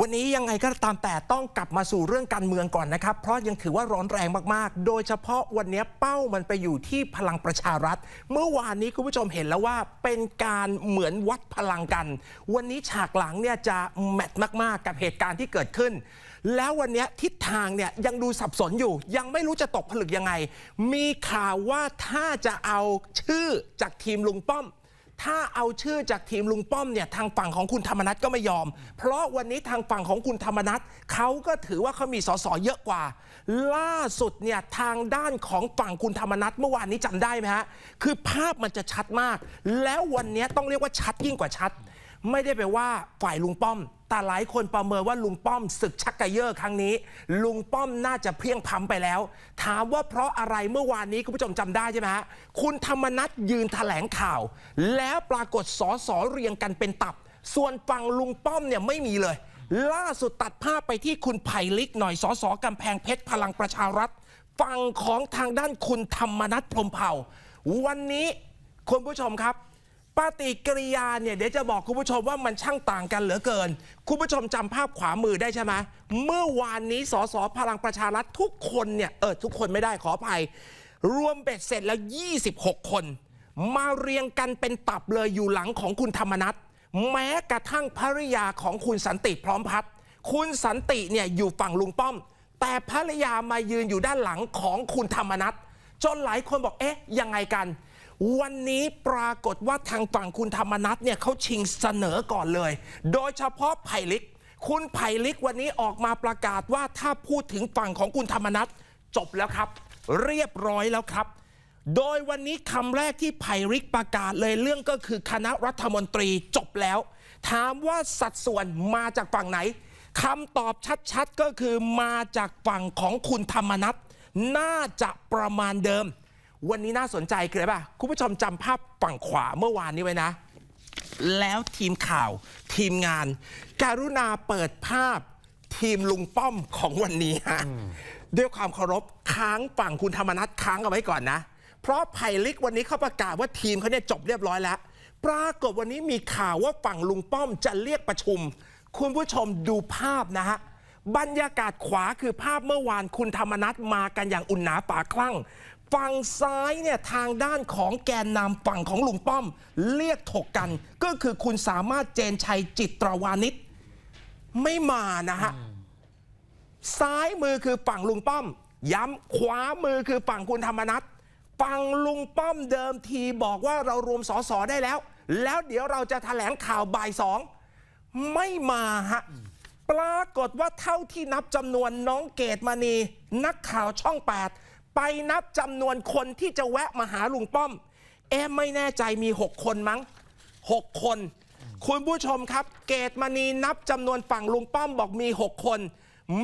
วันนี้ยังไงก็ตามแต่ต้องกลับมาสู่เรื่องการเมืองก่อนนะครับ เพราะยังถือว่าร้อนแรงมากๆ โดยเฉพาะวันนี้เป้ามันไปอยู่ที่พลังประชารัฐ เมื่อวานนี้คุณผู้ชมเห็นแล้วว่าเป็นการเหมือนวัดพลังกัน วันนี้ฉากหลังเนี่ยจะแมทมากๆ กับเหตุการณ์ที่เกิดขึ้น แล้ววันนี้ทิศทางเนี่ยยังดูสับสนอยู่ ยังไม่รู้จะตกผลึกยังไง มีข่าวว่าถ้าจะเอาชื่อจากทีมลุงป้อม ถ้าเอาชื่อจากทีมลุงป้อมเนี่ยทางฝั่งของคุณธรรมนัฐก็ไม่ยอม เพราะวันนี้ทางฝั่งของคุณธรรมนัฐเขาก็ถือว่าเขามีสสเยอะกว่า ล่าสุดเนี่ยทางด้านของฝั่งคุณธรรมนัฐเมื่อวานนี้จำได้ไหมฮะคือภาพมันจะชัดมาก แล้ววันนี้ต้องเรียกว่าชัดยิ่งกว่าชัด ไม่ได้ไปว่าฝ่ายลุงป้อม แต่หลายคนประเมินว่าลุงป้อมศึกชักกระเยอะครั้งนี้ ลุงป้อมน่าจะเพียงพล้ำไปแล้ว ถามว่าเพราะอะไรเมื่อวานนี้คุณผู้ชมจำได้ใช่ไหมฮะคุณธรรมนัฐยืนแถลงข่าว แล้วปรากฏสอสอเรียงกันเป็นตับ ส่วนฝั่งลุงป้อมเนี่ยไม่มีเลย ล่าสุดตัดภาพไปที่คุณไผ่ลิกหน่อยสอสอกำแพงเพชรพลังประชารัฐฝั่งของทางด้านคุณธรรมนัฐพรมเผ่า วันนี้คุณผู้ชมครับ ปฏิกิริยาเนี่ยเดี๋ยวจะบอกคุณผู้ชมว่ามันช่างต่างกันเหลือเกิน คุณผู้ชมจำภาพขวามือได้ใช่ไหมเมื่อวานนี้สสพลังประชารัฐทุกคนเนี่ยเออทุกคนไม่ได้ขออภัย รวมเบ็ดเสร็จแล้ว 26 คน มาเรียงกันเป็นตับเลยอยู่หลังของคุณธรรมนัฐแม้กระทั่งภริยาของคุณสันติพร้อมพัฒน์คุณสันติเนี่ยอยู่ฝั่งลุงป้อม แต่ภรรยามายืนอยู่ด้านหลังของคุณธรรมนัฐจนหลายคนบอกเอ๊ะยังไงกัน วันนี้ปรากฏว่าทางฝั่งคุณธรรมนัฐเนี่ยเขาชิงเสนอก่อนเลย โดยเฉพาะไผ่ลิก คุณไผ่ลิกวันนี้ออกมาประกาศว่าถ้าพูดถึงฝั่งของคุณธรรมนัฐจบแล้วครับ เรียบร้อยแล้วครับ โดยวันนี้คำแรกที่ไผ่ลิกประกาศเลยเรื่องก็คือคณะรัฐมนตรีจบแล้ว ถามว่าสัดส่วนมาจากฝั่งไหนคำตอบชัดๆก็คือมาจากฝั่งของคุณธรรมนัฐน่าจะประมาณเดิม วันนี้น่าสนใจคืออะไรป่ะ คุณผู้ชมจำภาพฝั่งขวาเมื่อวานนี้ไว้นะ แล้วทีมข่าว ทีมงาน การุณาเปิดภาพทีมลุงป้อมของวันนี้ฮะด้วยความเคารพค้างฝั่งคุณธรรมนัฐค้างเอาไว้ก่อนนะ เพราะไผ่ลิกวันนี้เขาประกาศว่าทีมเขาเนี่ยจบเรียบร้อยแล้ว ปรากฏวันนี้มีข่าวว่าฝั่งลุงป้อมจะเรียกประชุม คุณผู้ชมดูภาพนะฮะบรรยากาศขวาคือภาพเมื่อวานคุณธรรมนัฐมากันอย่างอุ่นหนาฝาคลั่ง ฝั่งซ้ายเนี่ยทางด้านของแกนนำฝั่งของลุงป้อม เรียกถกกัน ก็คือคุณสามารถเจนชัยจิตรวานิชไม่มานะฮะซ้ายมือคือฝั่งลุงป้อม ย้ำขวามือคือฝั่งคุณธรรมนัฐฝั่งลุงป้อมเดิมทีบอกว่าเรารวมสอสอได้แล้ว แล้วเดี๋ยวเราจะแถลงข่าวบ่ายสองไม่มาฮะปรากฏว่าเท่าที่นับจำนวนน้องเกตมณีนักข่าวช่อง 8 ไปนับจำนวนคนที่จะแวะมาหาลุงป้อม เอ๊ะไม่แน่ใจมี 6 คนมั้ง 6 คน คุณผู้ชมครับ เกตมณีนับจำนวนฝั่งลุงป้อมบอกมี 6 คน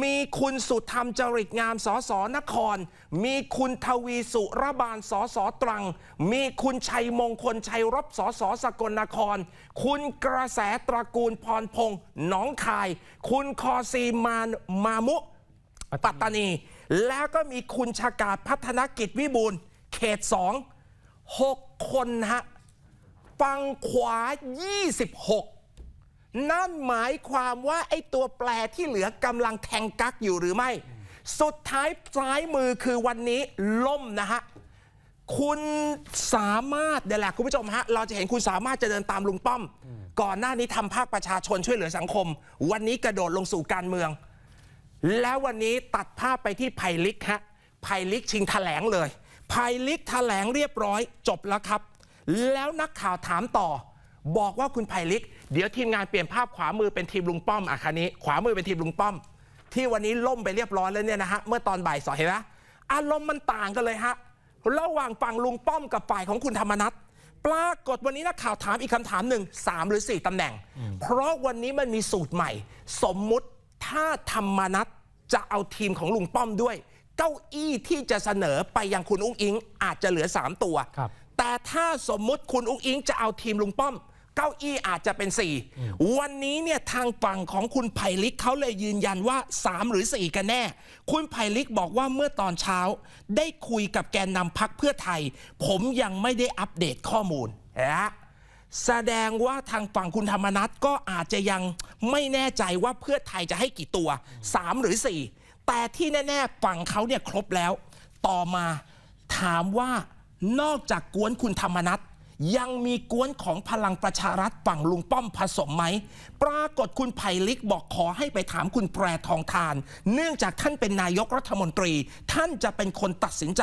มีคุณสุธรรมจริตงามสอสอนคร มีคุณทวีสุระบาลสอสอตรัง มีคุณชัยมงคลชัยรบสอสสกลนคร คุณกระแสตระกูลพรพงษ์หนองคาย คุณคอซีมานมามุ ปัตตานี แล้วก็มีคุณชากาศพัฒนกิจวิบูลเขตสองหกคนฮะฝั่งขวา 26 นั่นหมายความว่าไอ้ตัวแปรที่เหลือกำลังแทงกักอยู่หรือไม่ สุดท้ายซ้ายมือคือวันนี้ล่มนะฮะ คุณสามารถเดี๋ยวแหละคุณผู้ชมฮะ เราจะเห็นคุณสามารถจะเดินตามลุงป้อม ก่อนหน้านี้ทำภาคประชาชนช่วยเหลือสังคม วันนี้กระโดดลงสู่การเมือง แล้ววันนี้ตัดภาพไปที่ไผ่ลิกฮะไผ่ลิกชิงแถลงเลยไผ่ลิกแถลงเรียบร้อยจบแล้วครับ แล้วนักข่าวถามต่อ บอกว่าคุณไผ่ลิก เดี๋ยวทีมงานเปลี่ยนภาพขวามือเป็นทีมลุงป้อมอะคันนี้ ขวามือเป็นทีมลุงป้อม ที่วันนี้ล่มไปเรียบร้อยแล้วเนี่ยนะฮะเมื่อตอนบ่ายสองเห็นไหมอารมณ์มันต่างกันเลยฮะระหว่างฝั่งลุงป้อมกับฝ่ายของคุณธรรมนัฐปรากฏวันนี้นักข่าวถามอีกคำถามหนึ่งสามหรือสี่ตำแหน่ง เพราะวันนี้มันมีสูตรใหม่ สมมุติ ถ้าธรรมนัฐจะเอาทีมของลุงป้อมด้วย เก้าอี้ที่จะเสนอไปยังคุณอุ้งอิง อาจจะเหลือ 3 ตัวครับแต่ถ้าสมมุติคุณอุ้งอิงจะเอาทีมลุงป้อม เก้าอี้อาจจะเป็น 4 วันนี้เนี่ยทางฝั่งของคุณไผ่ลิกเขาเลยยืนยันว่า 3 หรือ 4 กันแน่ คุณไผ่ลิกบอกว่าเมื่อตอนเช้า ได้คุยกับแกนนำพักเพื่อไทย ผมยังไม่ได้อัปเดตข้อมูลนะ แสดงว่าทางฝั่งคุณธรรมนัฐก็อาจจะยังไม่แน่ใจว่าเพื่อไทยจะให้กี่ตัว 3 หรือ 4 แต่ที่แน่ๆฝั่งเขาเนี่ยครบแล้ว ต่อมาถามว่านอกจากกวนคุณธรรมนัฐยังมีกวนของพลังประชารัฐฝั่งลุงป้อมผสมไหม ปรากฏคุณไผ่ลิกบอกขอให้ไปถามคุณแพรทองทาน เนื่องจากท่านเป็นนายกรัฐมนตรี ท่านจะเป็นคนตัดสินใจ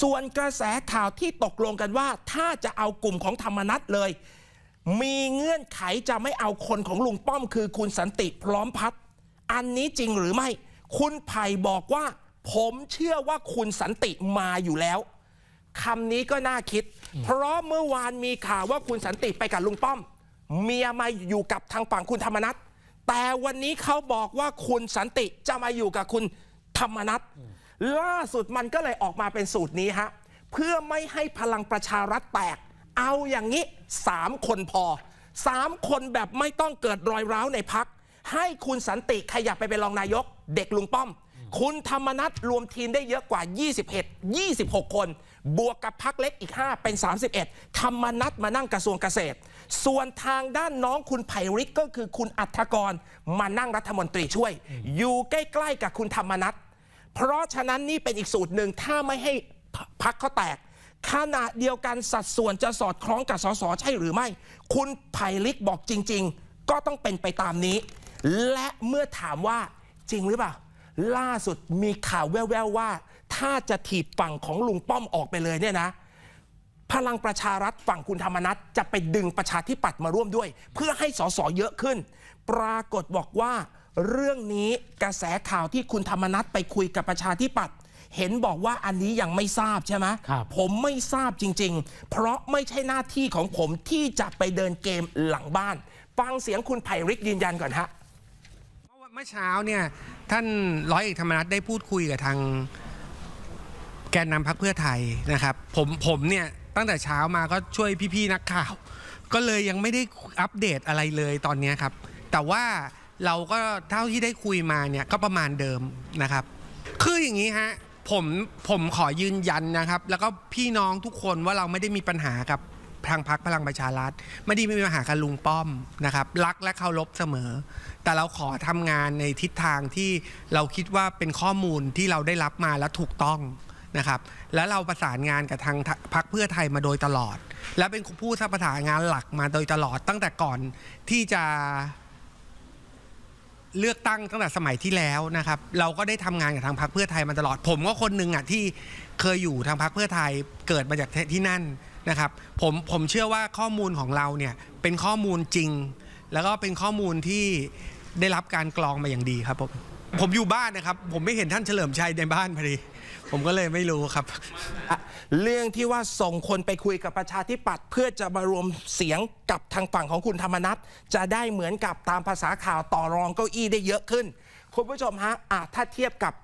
ส่วนกระแสข่าวที่ตกลงกันว่า ถ้าจะเอากลุ่มของธรรมนัฐเลย มีเงื่อนไขจะไม่เอาคนของลุงป้อม คือคุณสันติพร้อมพัฒน์อันนี้จริงหรือไม่ คุณไผ่บอกว่า ผมเชื่อว่าคุณสันติมาอยู่แล้วคำนี้ก็น่าคิด เพราะเมื่อวานมีข่าวว่าคุณสันติไปกับลุงป้อม เมียมาอยู่กับทางฝั่งคุณธรรมนัฐแต่วันนี้เขาบอกว่าคุณสันติจะมาอยู่กับคุณธรรมนัฐ ล่าสุดมันก็เลยออกมาเป็นสูตรนี้ฮะเพื่อไม่ให้พลังประชารัฐแตก เอาอย่างนี้สามคนพอสามคนแบบไม่ต้องเกิดรอยร้าวในพัก ให้คุณสันติขยับไปเป็นรองนายก เด็กลุงป้อม คุณธรรมนัฐรวมทีมได้เยอะกว่า 21 26 คน บวกกับพักเล็กอีก 5 เป็น 31 ธรรมนัฐมานั่งกระทรวงเกษตร ส่วนทางด้านน้องคุณไผ่ริกก็คือคุณอัธกรมานั่งรัฐมนตรีช่วย อยู่ใกล้ๆกับคุณธรรมนัฐ เพราะฉะนั้นนี่เป็นอีกสูตรหนึ่งถ้าไม่ให้พักเขาแตก ขณะเดียวกันสัดส่วนจะสอดคล้องกับสสใช่หรือไม่ คุณไผ่ลิกบอกจริง ๆ ก็ต้องเป็นไปตามนี้ และเมื่อถามว่าจริงหรือเปล่า ล่าสุดมีข่าวแว่วๆว่า ถ้าจะถีบฝั่งของลุงป้อมออกไปเลยเนี่ยนะพลังประชารัฐฝั่งคุณธรรมนัฐจะไปดึงประชาธิปัตย์มาร่วมด้วย เพื่อให้สสเยอะขึ้น ปรากฏบอกว่า เรื่องนี้กระแสข่าวที่คุณธรรมนัฐไปคุยกับประชาธิปัตย์เห็นบอกว่าอันนี้ยังไม่ทราบใช่ไหมครับผมไม่ทราบจริง ๆ เพราะไม่ใช่หน้าที่ของผมที่จะไปเดินเกมหลังบ้าน ฟังเสียงคุณไผ่ริกยืนยันก่อนฮะเพราะว่าเมื่อเช้าเนี่ยท่านร้อยเอกธรรมนัฐได้พูดคุยกับทางแกนนำพักเพื่อไทยนะครับ ผมผมเนี่ยตั้งแต่เช้ามาก็ช่วยพี่ๆนักข่าว ก็เลยยังไม่ได้อัปเดตอะไรเลยตอนเนี้ยครับ แต่ว่า เราก็เท่าที่ได้คุยมาเนี่ยก็ประมาณเดิมนะครับ คืออย่างนี้ฮะผมผมขอยืนยันนะครับ แล้วก็พี่น้องทุกคนว่าเราไม่ได้มีปัญหากับทางพักพลังประชารัฐไม่ได้มีปัญหากับลุงป้อมนะครับ รักและเคารพเสมอ แต่เราขอทำงานในทิศทางที่เราคิดว่าเป็นข้อมูลที่เราได้รับมาและถูกต้องนะครับ แล้วเราประสานงานกับทางพักเพื่อไทยมาโดยตลอด และเป็นผู้ประสานงานหลักมาโดยตลอดตั้งแต่ก่อนที่จะ เลือกตั้งตั้งแต่สมัยที่แล้วนะครับ เราก็ได้ทำงานกับทางพรรคเพื่อไทยมาตลอด ผมก็คนหนึ่งอะที่เคยอยู่ทางพรรคเพื่อไทยเกิดมาจากที่นั่นนะครับผมผมเชื่อว่าข้อมูลของเราเนี่ยเป็นข้อมูลจริง แล้วก็เป็นข้อมูลที่ได้รับการกรองมาอย่างดีครับผมผมอยู่บ้านนะครับ ผมไม่เห็นท่านเฉลิมชัยในบ้านพอดี ผมก็เลยไม่รู้ครับอะเรื่องที่ว่าส่งคนไปคุยกับประชาธิปัตย์เพื่อจะมารวมเสียงกับทางฝั่งของคุณธรรมนัฐจะได้เหมือนกับตามภาษาข่าวต่อรองเก้าอี้ได้เยอะขึ้น คุณผู้ชมฮะอะถ้าเทียบกับ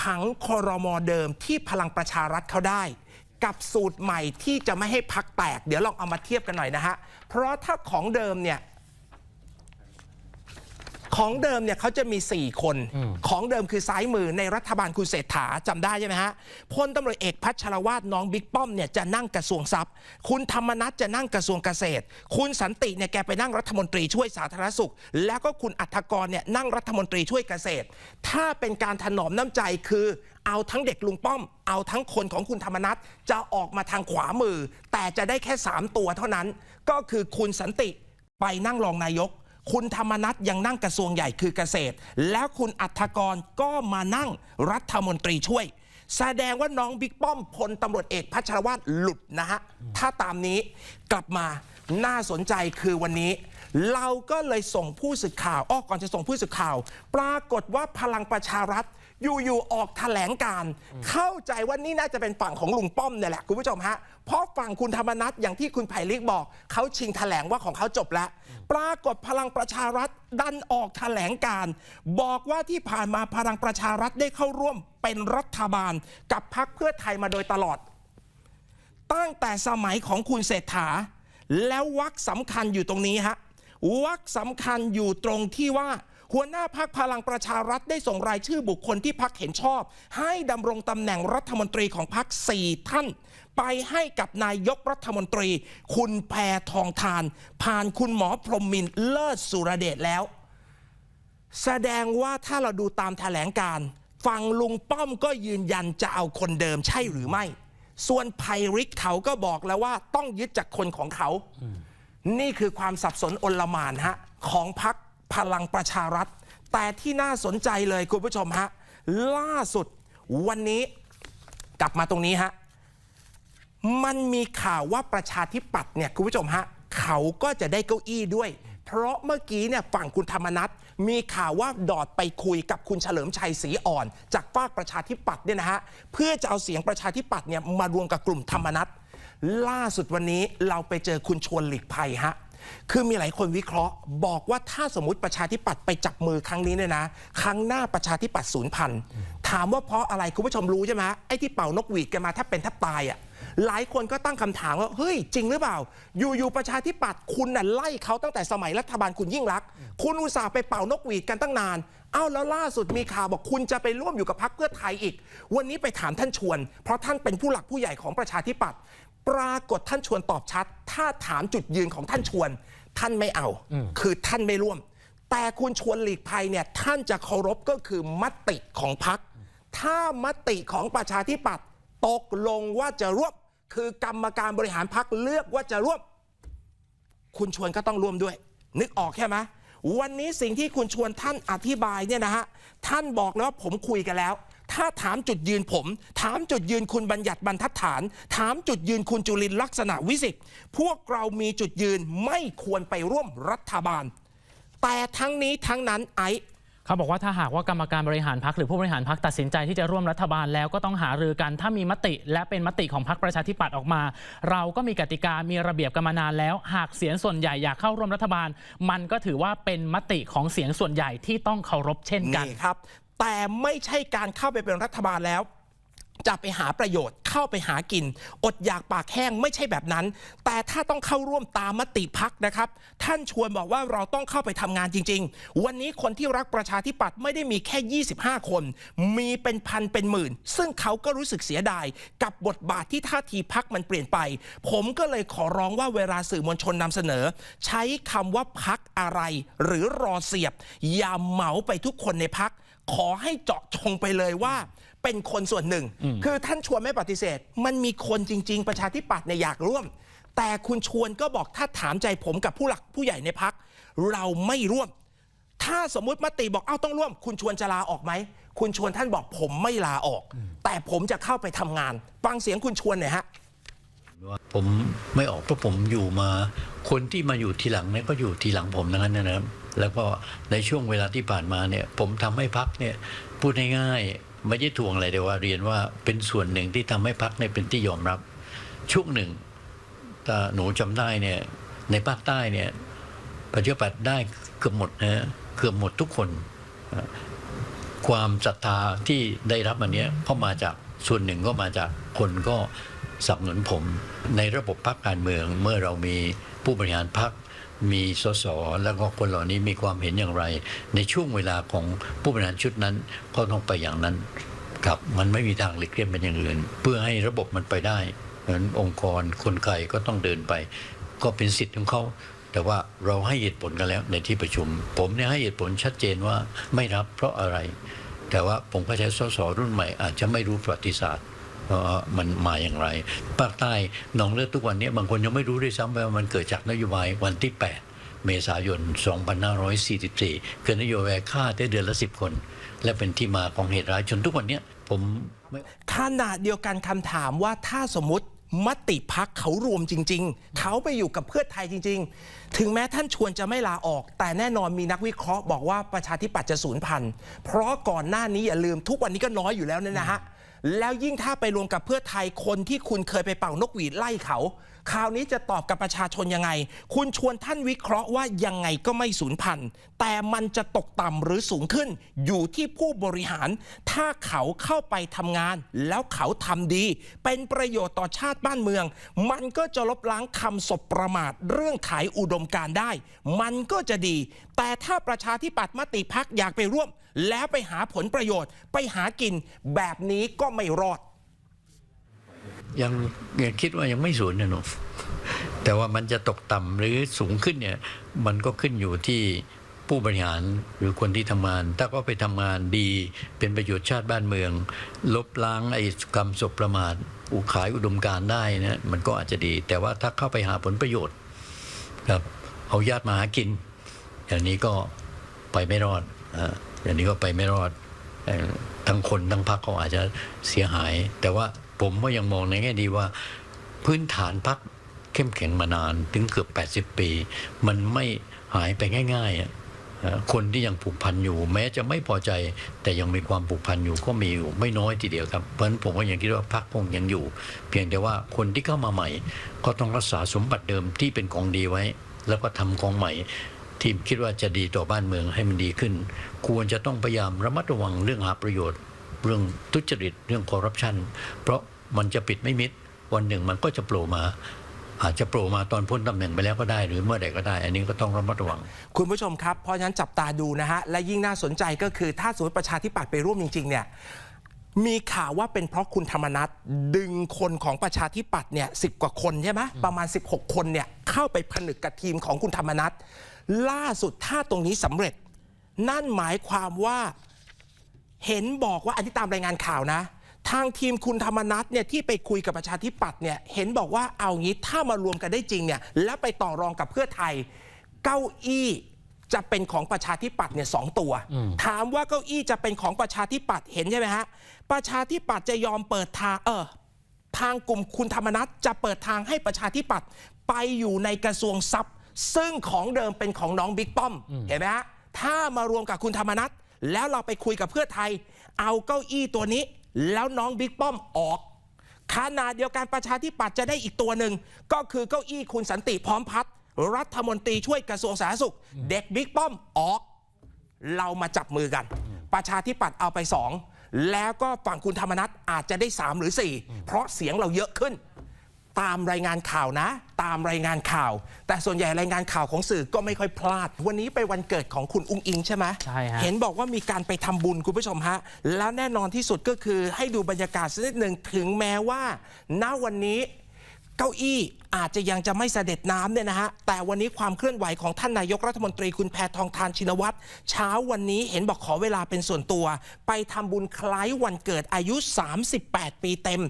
ผังคอรมอเดิมที่พลังประชารัฐเขาได้ กับสูตรใหม่ที่จะไม่ให้พักแตก เดี๋ยวลองเอามาเทียบกันหน่อยนะฮะ เพราะถ้าของเดิมเนี่ย ของเดิมเนี่ยเขาจะมี 4 คน ของเดิมคือซ้ายมือในรัฐบาลคุณเศรษฐาจำได้ใช่ไหมฮะพลตำรวจเอกพัชรวาทน้องบิ๊กป้อมเนี่ยจะนั่งกระทรวงทรัพย์ คุณธรรมนัฐจะนั่งกระทรวงเกษตร คุณสันติเนี่ยแกไปนั่งรัฐมนตรีช่วยสาธารณสุข แล้วก็คุณอัธกรเนี่ยนั่งรัฐมนตรีช่วยเกษตร ถ้าเป็นการถนอมน้ำใจคือเอาทั้งเด็กลุงป้อม เอาทั้งคนของคุณธรรมนัฐจะออกมาทางขวามือ แต่จะได้แค่ 3 ตัวเท่านั้น ก็คือคุณสันติไปนั่งรองนายก คุณธรรมนัฐยังนั่งกระทรวงใหญ่คือเกษตร แล้วคุณอัธกรก็มานั่งรัฐมนตรีช่วย แสดงว่าน้องบิ๊กป้อมพลตำรวจเอกพัชรวาทหลุดนะฮะ ถ้าตามนี้กลับมาน่าสนใจคือวันนี้ เราก็เลยส่งผู้สื่อข่าวอ้อก่อนจะส่งผู้สื่อข่าว ปรากฏว่าพลังประชารัฐ อยู่ๆออกแถลงการณ์เข้าใจว่านี่น่าจะเป็นฝั่งของลุงป้อมเนี่ยแหละคุณผู้ชมฮะเพราะฝั่งคุณธรรมนัฐอย่างที่คุณไผ่ลิกบอกเขาชิงแถลงว่าของเขาจบแล้ว ปรากฏพลังประชารัฐดันออกแถลงการณ์บอกว่าที่ผ่านมาพลังประชารัฐได้เข้าร่วมเป็นรัฐบาล กับพรรคเพื่อไทยมาโดยตลอด ตั้งแต่สมัยของคุณเศรษฐา แล้ววักสำคัญอยู่ตรงนี้ฮะวักสำคัญอยู่ตรงที่ว่า หัวหน้าพักพลังประชารัฐได้ส่งรายชื่อบุคคลที่พักเห็นชอบ ให้ดำรงตำแหน่งรัฐมนตรีของพักสี่ท่าน ไปให้กับนายกรัฐมนตรี คุณแพทองทาน ผ่านคุณหมอพรหมมินทร์เลิศสุรเดชแล้ว แสดงว่าถ้าเราดูตามแถลงการณ์ฝั่งลุงป้อมก็ยืนยันจะเอาคนเดิมใช่หรือไม่ ส่วนไพริกเขาก็บอกแล้วว่าต้องยึดจากคนของเขา นี่คือความสับสนอนลหมานฮะของพัก พลังประชารัฐ แต่ที่น่าสนใจเลยคุณผู้ชมฮะล่าสุดวันนี้กลับมาตรงนี้ฮะมันมีข่าวว่าประชาธิปัตย์เนี่ยคุณผู้ชมฮะเขาก็จะได้เก้าอี้ด้วย เพราะเมื่อกี้เนี่ยฝั่งคุณธรรมนัฐมีข่าวว่าดอดไปคุยกับคุณเฉลิมชัยศรีอ่อน จากฝากประชาธิปัตย์เนี่ยนะฮะเพื่อจะเอาเสียงประชาธิปัตย์เนี่ยมารวมกับกลุ่มธรรมนัฐล่าสุดวันนี้เราไปเจอคุณชวนหลีกภัยฮะ คือมีหลายคนวิเคราะห์ บอกว่าถ้าสมมติประชาธิปัตย์ไปจับมือครั้งนี้เนี่ยนะ ครั้งหน้าประชาธิปัตย์ศูนย์พันถามว่าเพราะอะไรคุณผู้ชมรู้ใช่ไหมไอ้ที่เป่านกหวีดกันมาถ้าเป็นถ้าตายอะหลายคนก็ตั้งคำถามว่าเฮ้ยจริงหรือเปล่า อยู่ๆประชาธิปัตย์คุณน่ะไล่เขาตั้งแต่สมัยรัฐบาลคุณยิ่งรัก คุณอุตส่าห์ไปเป่านกหวีดกันตั้งนานเอ้าแล้วล่าสุดมีข่าวบอกคุณจะไปร่วมอยู่กับพรรคเพื่อไทยอีก วันนี้ไปถามท่านชวน เพราะท่านเป็นผู้หลักผู้ใหญ่ของประชาธิปัตย์ ปรากฏท่านชวนตอบชัด ถ้าถามจุดยืนของท่านชวน ท่านไม่เอา คือท่านไม่ร่วม แต่คุณชวนหลีกภัยเนี่ยท่านจะเคารพก็คือมติของพรรคถ้ามติของประชาธิปัตย์ตกลงว่าจะร่วม คือกรรมการบริหารพักเลือกว่าจะร่วม คุณชวนก็ต้องร่วมด้วย นึกออกแค่ไหมวันนี้สิ่งที่คุณชวนท่านอธิบายเนี่ยนะฮะท่านบอกแล้วว่าผมคุยกันแล้ว ถ้าถามจุดยืนผม ถามจุดยืนคุณบัญญัติบรรทัดฐาน ถามจุดยืนคุณจุลินลักษณะวิสิทธิ์พวกเรามีจุดยืนไม่ควรไปร่วมรัฐบาล แต่ทั้งนี้ทั้งนั้นไอ้เขาบอกว่าถ้าหากว่ากรรมการบริหารพักหรือผู้บริหารพักตัดสินใจที่จะร่วมรัฐบาลแล้วก็ต้องหารือกันถ้ามีมติและเป็นมติของพักประชาธิปัตย์ออกมา เราก็มีกติกามีระเบียบกันมานานแล้ว หากเสียงส่วนใหญ่อยากเข้าร่วมรัฐบาล มันก็ถือว่าเป็นมติของเสียงส่วนใหญ่ที่ต้องเคารพเช่นกันนี่ครับ แต่ไม่ใช่การเข้าไปเป็นรัฐบาลแล้วจะไปหาประโยชน์เข้าไปหากิน อดอยากปากแห้งไม่ใช่แบบนั้น แต่ถ้าต้องเข้าร่วมตามมติพักนะครับ ท่านชวนบอกว่าเราต้องเข้าไปทำงานจริง ๆ วันนี้คนที่รักประชาธิปัตย์ไม่ได้มีแค่ 25 คน มีเป็นพันเป็นหมื่น ซึ่งเขาก็รู้สึกเสียดาย กับบทบาทที่ท่าทีพักมันเปลี่ยนไป ผมก็เลยขอร้องว่าเวลาสื่อมวลชนนำเสนอ ใช้คำว่าพักอะไร หรือรอเสียบอย่าเหมาไปทุกคนในพัก ขอให้เจาะจงไปเลยว่า เป็นคนส่วนหนึ่ง คือท่านชวนไม่ปฏิเสธ มันมีคนจริง ๆ ประชาธิปัตย์เนี่ยอยากร่วม แต่คุณชวนก็บอกถ้าถามใจผมกับผู้หลักผู้ใหญ่ในพักเราไม่ร่วม ถ้าสมมุติมติบอกเอ้าต้องร่วม คุณชวนจะลาออกไหมคุณชวนท่านบอกผมไม่ลาออก แต่ผมจะเข้าไปทำงานฟังเสียงคุณชวนหน่อยฮะว่าผมไม่ออกเพราะผมอยู่มา คนที่มาอยู่ทีหลังเนี่ยก็อยู่ทีหลังผมทั้งนั้นนะครับ แล้วก็ในช่วงเวลาที่ผ่านมาเนี่ยผมทำให้พักเนี่ยพูดง่ายๆไม่ใช่ทวงอะไรแต่ว่าเรียนว่าเป็นส่วนหนึ่งที่ทำให้พักเนี่ยเป็นที่ยอมรับ ช่วงหนึ่งถ้าหนูจำได้เนี่ยในภาคใต้เนี่ยประชาธิปัตย์ได้เกือบหมดนะเกือบหมดทุกคน ความศรัทธาที่ได้รับอันนี้ก็มาจากส่วนหนึ่งก็มาจากคนก็สนับสนุนผม ในระบบพรรคการเมืองเมื่อเรามีผู้บริหารพรร มีสสแล้วก็คนเหล่านี้มีความเห็นอย่างไร ในช่วงเวลาของผู้บริหารชุดนั้นก็ต้องไปอย่างนั้นครับมันไม่มีทางหลีกเลี่ยงเป็นอย่างอื่น เพื่อให้ระบบมันไปได้เพราะฉะนั้นองค์กรคนไกลก็ต้องเดินไป ก็เป็นสิทธิ์ของเขาแต่ว่าเราให้เหตุผลกันแล้วในที่ประชุม ผมเนี่ยให้เหตุผลชัดเจนว่าไม่รับเพราะอะไร แต่ว่าผมก็ใช้สสรุ่นใหม่อาจจะไม่รู้ประวัติศาสตร์ ว่ามันมาอย่างไรภาคใต้หนองเลือดทุกวันนี้บางคนยังไม่รู้ด้วยซ้ำว่ามันเกิดจากนโยบายวันที่ 8 เมษายน 2544 คือนโยบายฆ่าได้เดือนละ 10 คน และเป็นที่มาของเหตุร้ายจนทุกวันนี้ผมขนาดเดียวกันคำถามว่าถ้าสมมติมติพักเขารวมจริง ๆ เขาไปอยู่กับเพื่อไทยจริง ๆ ถึงแม้ท่านชวนจะไม่ลาออก แต่แน่นอนมีนักวิเคราะห์บอกว่าประชาธิปัตย์จะสูญพันธุ์เพราะก่อนหน้านี้อย่าลืมทุกวันนี้ก็น้อยอยู่แล้วเนี่ยนะฮะ แล้วยิ่งถ้าไปรวมกับเพื่อไทยคนที่คุณเคยไปเป่านกหวีดไล่เขา คราวนี้จะตอบกับประชาชนยังไง คุณชวนท่านวิเคราะห์ว่ายังไงก็ไม่สูญพันธุ์แต่มันจะตกต่ำหรือสูงขึ้น อยู่ที่ผู้บริหาร ถ้าเขาเข้าไปทำงาน แล้วเขาทำดี เป็นประโยชน์ต่อชาติบ้านเมือง มันก็จะลบล้างคำศพประมาทเรื่องขายอุดมการได้ มันก็จะดี แต่ถ้าประชาธิปัตย์มติพักอยากไปร่วม แล้วไปหาผลประโยชน์ ไปหากินแบบนี้ก็ไม่รอด ยังยังคิดว่ายังไม่ศูนย์นะหนูแต่ว่ามันจะตกต่ำหรือสูงขึ้นเนี่ย มันก็ขึ้นอยู่ที่ผู้บริหารหรือคนที่ทำงาน ถ้าก็ไปทำงานดี เป็นประโยชน์ชาติบ้านเมือง ลบล้างไอ้กรรมศพประมาทอุขายอุดมการได้นะมันก็อาจจะดี แต่ว่าถ้าเข้าไปหาผลประโยชน์ครับเอาญาติมาหากิน อย่างนี้ก็ไปไม่รอดอ่าอย่างนี้ก็ไปไม่รอดเอ่อทั้งคนทั้งพรรคเขาอาจจะเสียหาย แต่ว่าผมก็ยังมองในแง่ดีว่า พื้นฐานพรรคเข้มแข็งมานานถึงเกือบ 80 ปี มันไม่หายไปง่ายๆอะเอ่อคนที่ยังผูกพันอยู่ แม้จะไม่พอใจ แต่ยังมีความผูกพันอยู่ก็มีอยู่ไม่น้อยทีเดียวครับ เพราะฉะนั้นผมก็ยังคิดว่าพรรคคงยังอยู่ เพียงแต่ว่าคนที่เข้ามาใหม่ ก็ต้องรักษาสมบัติเดิมที่เป็นของดีไว้ แล้วก็ทำของใหม่ ที่คิดว่าจะดีต่อบ้านเมืองให้มันดีขึ้น ควรจะต้องพยายามระมัดระวังเรื่องหาประโยชน์ เรื่องทุจริตเรื่องคอร์รัปชันเพราะมันจะปิดไม่มิด วันหนึ่งมันก็จะโผล่มาอาจจะโผล่มาตอนพ้นตำแหน่งไปแล้วก็ได้หรือเมื่อใดก็ได้ อันนี้ก็ต้องระมัดระวัง คุณผู้ชมครับ เพราะฉะนั้นจับตาดูนะฮะ และยิ่งน่าสนใจก็คือถ้าสมมติประชาธิปัตย์ไปร่วมจริง ๆ เนี่ยมีข่าวว่าเป็นเพราะคุณธรรมนัฐดึงคนของประชาธิปัตย์เนี่ยสิกว่าคนใช่ไหมประมาณ 16 คนเนี่ยเข้าไปผนึกกับทีมของคุณธรรมนัฐ ล่าสุดถ้าตรงนี้สำเร็จ นั่นหมายความว่าเห็นบอกว่าอันนี้ตามรายงานข่าวนะ ทางทีมคุณธรรมนัฐเนี่ยที่ไปคุยกับประชาธิปัตย์เนี่ยเห็นบอกว่าเอางี้ถ้ามารวมกันได้จริงเนี่ยแล้วไปต่อรองกับเพื่อไทย เก้าอี้จะเป็นของประชาธิปัตย์เนี่ยสองตัว ถามว่าเก้าอี้จะเป็นของประชาธิปัตย์เห็นใช่ไหมฮะประชาธิปัตย์จะยอมเปิดทางเออทางกลุ่มคุณธรรมนัฐจะเปิดทางให้ประชาธิปัตย์ไปอยู่ในกระทรวงทรัพย์ ซึ่งของเดิมเป็นของน้องบิ๊กป้อม เห็นไหมฮะ ถ้ามารวมกับคุณธรรมนัฐแล้วเราไปคุยกับเพื่อไทย เอาเก้าอี้ตัวนี้ แล้วน้องบิ๊กป้อมออกขณะเดียวกันประชาธิปัตย์จะได้อีกตัวหนึ่ง ก็คือเก้าอี้คุณสันติพร้อมพัฒน์รัฐมนตรีช่วยกระทรวงสาธารณสุข เด็กบิ๊กป้อมออก เรามาจับมือกัน ประชาธิปัตย์เอาไปสองแล้วก็ฝั่งคุณธรรมนัฐอาจจะได้ 3 หรือ 4 เพราะเสียงเราเยอะขึ้น ตามรายงานข่าวนะ ตามรายงานข่าว แต่ส่วนใหญ่รายงานข่าวของสื่อก็ไม่ค่อยพลาด วันนี้ไปวันเกิดของคุณอุ้งอิงใช่ไหมใช่ฮะ เห็นบอกว่ามีการไปทำบุญคุณผู้ชมฮะ แล้วแน่นอนที่สุดก็คือให้ดูบรรยากาศสักนิดหนึ่งถึงแม้ว่า ณวันนี้ เก้าอี้อาจจะยังจะไม่เสด็จน้ำเนี่ยนะฮะ แต่วันนี้ความเคลื่อนไหวของท่านนายกรัฐมนตรีคุณแพทองทานชินวัตรเช้าวันนี้เห็นบอกขอเวลาเป็นส่วนตัว ไปทำบุญคล้ายวันเกิดอายุ 38 ปีเต็ม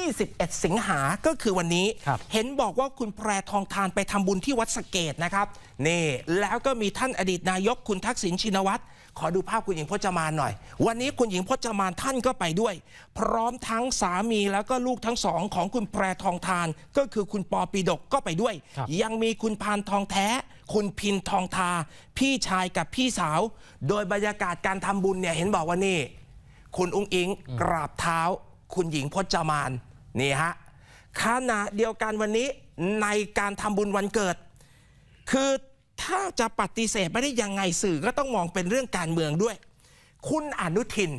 21 สิงหาก็คือวันนี้ครับเห็นบอกว่าคุณแพรทองทานไปทำบุญที่วัดสะเกดนะครับ นี่แล้วก็มีท่านอดีตนายกคุณทักษิณชินวัตร ขอดูภาพคุณหญิงพจมานหน่อย วันนี้คุณหญิงพจมานท่านก็ไปด้วย พร้อมทั้งสามีแล้วก็ลูกทั้งสองของคุณแพรทองทาน ก็คือคุณปอปีดกก็ไปด้วยครับยังมีคุณพานทองแท้ คุณพินทองทา พี่ชายกับพี่สาว โดยบรรยากาศการทำบุญเนี่ยเห็นบอกว่านี่ คุณอุ้งอิงกราบเท้า คุณหญิงพจมานนี่ฮะขณะเดียวกันวันนี้ในการทำบุญวันเกิด คือ ถ้าจะปฏิเสธไม่ได้ยังไงสื่อก็ต้องมองเป็นเรื่องการเมืองด้วย คุณอนุทิน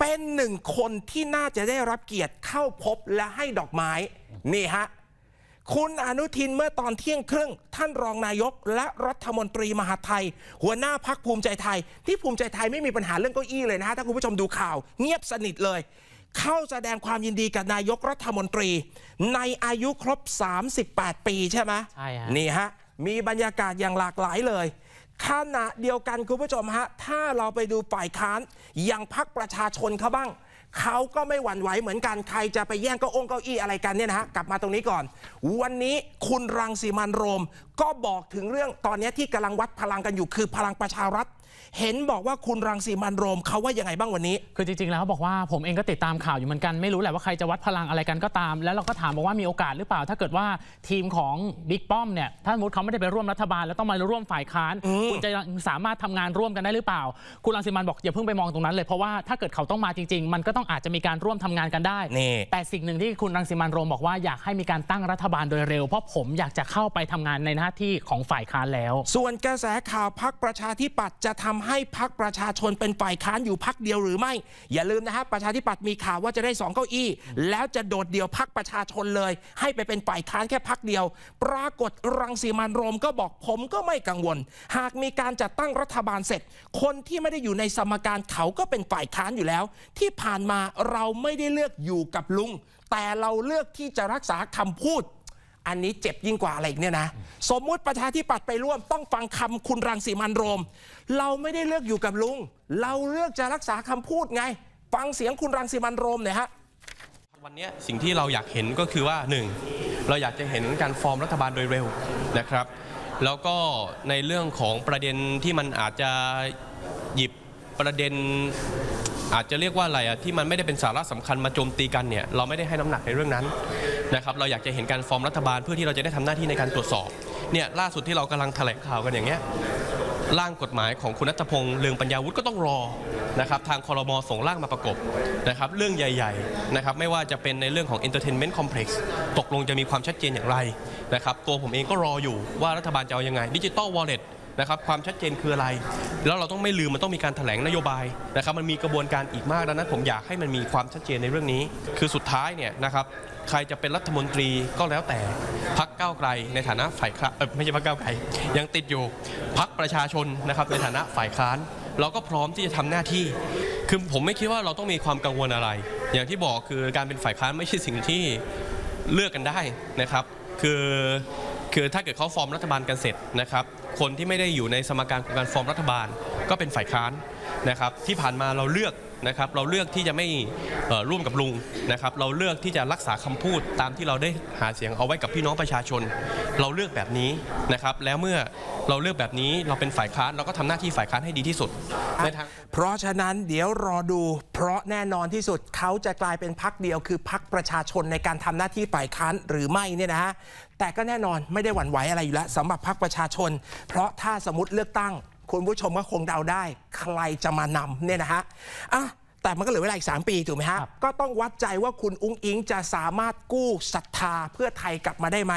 เป็นหนึ่งคนที่น่าจะได้รับเกียรติเข้าพบและให้ดอกไม้ นี่ฮะ คุณอนุทินเมื่อตอนเที่ยงครึ่ง ท่านรองนายก และรัฐมนตรีมหาดไทย หัวหน้าพักภูมิใจไทย ที่ภูมิใจไทยไม่มีปัญหาเรื่องเก้าอี้เลยนะฮะถ้าคุณผู้ชมดูข่าว เงียบสนิทเลย เข้าแสดงความยินดีกับนายกรัฐมนตรี ในอายุครบ 38 ปีใช่ไหมใช่ฮะนี่ฮะ มีบรรยากาศอย่างหลากหลายเลยขณะเดียวกันคุณผู้ชมฮะ ถ้าเราไปดูฝ่ายค้านอย่างพักประชาชนเขาบ้าง เขาก็ไม่หวั่นไหวเหมือนกัน ใครจะไปแย่งเก้าองเก้าอี้อะไรกันเนี่ยนะฮะ กลับมาตรงนี้ก่อน วันนี้คุณรังสีมันโรม ก็บอกถึงเรื่องตอนนี้ที่กำลังวัดพลังกันอยู่คือพลังประชารัฐ เห็นบอกว่าคุณรังสีมันต์โรมเขาว่ายังไงบ้างวันนี้ คือจริงๆ แล้วเขาบอกว่าผมเองก็ติดตามข่าวอยู่เหมือนกันไม่รู้แหละว่าใครจะวัดพลังอะไรกันก็ตาม แล้วเราก็ถามบอกว่ามีโอกาสหรือเปล่า ถ้าเกิดว่าทีมของบิ๊กป้อมเนี่ยถ้าสมมติเขาไม่ได้ไปร่วมรัฐบาลแล้วต้องมาร่วมฝ่ายค้านคุณจะยังสามารถทำงานร่วมกันได้หรือเปล่า คุณรังสิมันต์บอกอย่าเพิ่งไปมองตรงนั้นเลยเพราะว่าถ้าเกิดเขาต้องมาจริง ๆ มันก็ต้องอาจจะมีการร่วมทำงานกันได้ นี่ แต่สิ่งหนึ่งที่คุณรังสิมันต์โรมบอกว่าอยากให้มีการตั้งรัฐบาลโดยเร็ว เพราะผมอยากจะเข้าไปทำงานในหน้าที่ของฝ่ายค้านแล้ว ส่วนกระแสข่าวพักประชาธิปัตย์จะททำให้พักประชาชนเป็นฝ่ายค้านอยู่พักเดียวหรือไม่ อย่าลืมนะฮะประชาธิปัตย์มีข่าวว่าจะได้สองเก้าอี้ แล้วจะโดดเดี่ยวพักประชาชนเลย ให้ไปเป็นฝ่ายค้านแค่พักเดียว ปรากฏรังสีมันโรมก็บอกผมก็ไม่กังวล หากมีการจัดตั้งรัฐบาลเสร็จ คนที่ไม่ได้อยู่ในสมการเขาก็เป็นฝ่ายค้านอยู่แล้ว ที่ผ่านมาเราไม่ได้เลือกอยู่กับลุง แต่เราเลือกที่จะรักษาคำพูด อันนี้เจ็บยิ่งกว่าอะไรอีกเนี่ยนะ สมมุติประชาธิปัตย์ไปร่วมต้องฟังคำคุณรังสีมันโรม เราไม่ได้เลือกอยู่กับลุง เราเลือกจะรักษาคำพูดไง ฟังเสียงคุณรังสีมันโรมหน่อยฮะวันนี้สิ่งที่เราอยากเห็นก็คือว่าหนึ่งเราอยากจะเห็นการฟอร์มรัฐบาลโดยเร็วนะครับ แล้วก็ในเรื่องของประเด็นที่มันอาจจะหยิบประเด็น อาจจะเรียกว่าอะไรอะที่มันไม่ได้เป็นสาระสำคัญมาโจมตีกันเนี่ยเราไม่ได้ให้น้ำหนักในเรื่องนั้นนะครับเราอยากจะเห็นการฟอร์มรัฐบาลเพื่อที่เราจะได้ทำหน้าที่ในการตรวจสอบเนี่ยล่าสุดที่เรากำลังแถลงข่าวกันอย่างเงี้ย ร่างกฎหมายของคุณนัทพงษ์เลืองปัญญาวุฒิก็ต้องรอนะครับทางคอรมอส่งร่างมาประกบนะครับเรื่องใหญ่ๆนะครับไม่ว่าจะเป็นในเรื่องของ Entertainment Complex ตกลงจะมีความชัดเจนอย่างไรนะครับตัวผมเองก็รออยู่ว่ารัฐบาลจะเอายังไงดิจิ t a ลวอลเล็ต นะครับความชัดเจนคืออะไร แล้วเราต้องไม่ลืมมันต้องมีการแถลงนโยบายนะครับมันมีกระบวนการอีกมากดังนั้นผมอยากให้มันมีความชัดเจนในเรื่องนี้ คือสุดท้ายเนี่ยนะครับใครจะเป็นรัฐมนตรีก็แล้วแต่พักก้าวไกลในฐานะฝ่ายค้านไม่ใช่พักก้าวไกลยังติดอยู่พักประชาชนนะครับในฐานะฝ่ายค้าน เราก็พร้อมที่จะทำหน้าที่ คือผมไม่คิดว่าเราต้องมีความกังวลอะไร อย่างที่บอกคือการเป็นฝ่ายค้านไม่ใช่สิ่งที่เลือกกันได้นะครับ คือคือถ้าเกิดเขาฟอร์มรัฐบาลกันเสร็จนะครับ คนที่ไม่ได้อยู่ในสมการของการฟอร์มรัฐบาล ก็เป็นฝ่ายค้านนะครับ ที่ผ่านมาเราเลือกนะครับ เราเลือกที่จะไม่ร่วมกับลุงนะครับ เราเลือกที่จะรักษาคำพูดตามที่เราได้หาเสียงเอาไว้กับพี่น้องประชาชน เราเลือกแบบนี้นะครับ แล้วเมื่อเราเลือกแบบนี้เราเป็นฝ่ายค้านเราก็ทำหน้าที่ฝ่ายค้านให้ดีที่สุดในทางเพราะฉะนั้นเดี๋ยวรอดู เพราะแน่นอนที่สุดเขาจะกลายเป็นพักเดียว คือพักประชาชนในการทำหน้าที่ฝ่ายค้านหรือไม่เนี่ยนะฮะ แต่ก็แน่นอนไม่ได้หวั่นไหวอะไรอยู่แล้วสำหรับพักประชาชน เพราะถ้าสมมติเลือกตั้ง คุณผู้ชมก็คงเดาได้ ใครจะมานำเนี่ยนะฮะอะแต่มันก็เหลือเวลาอีก 3 ปีถูกไหมฮะครับก็ต้องวัดใจว่าคุณอุ้งอิงจะสามารถกู้ศรัทธาเพื่อไทยกลับมาได้ไหม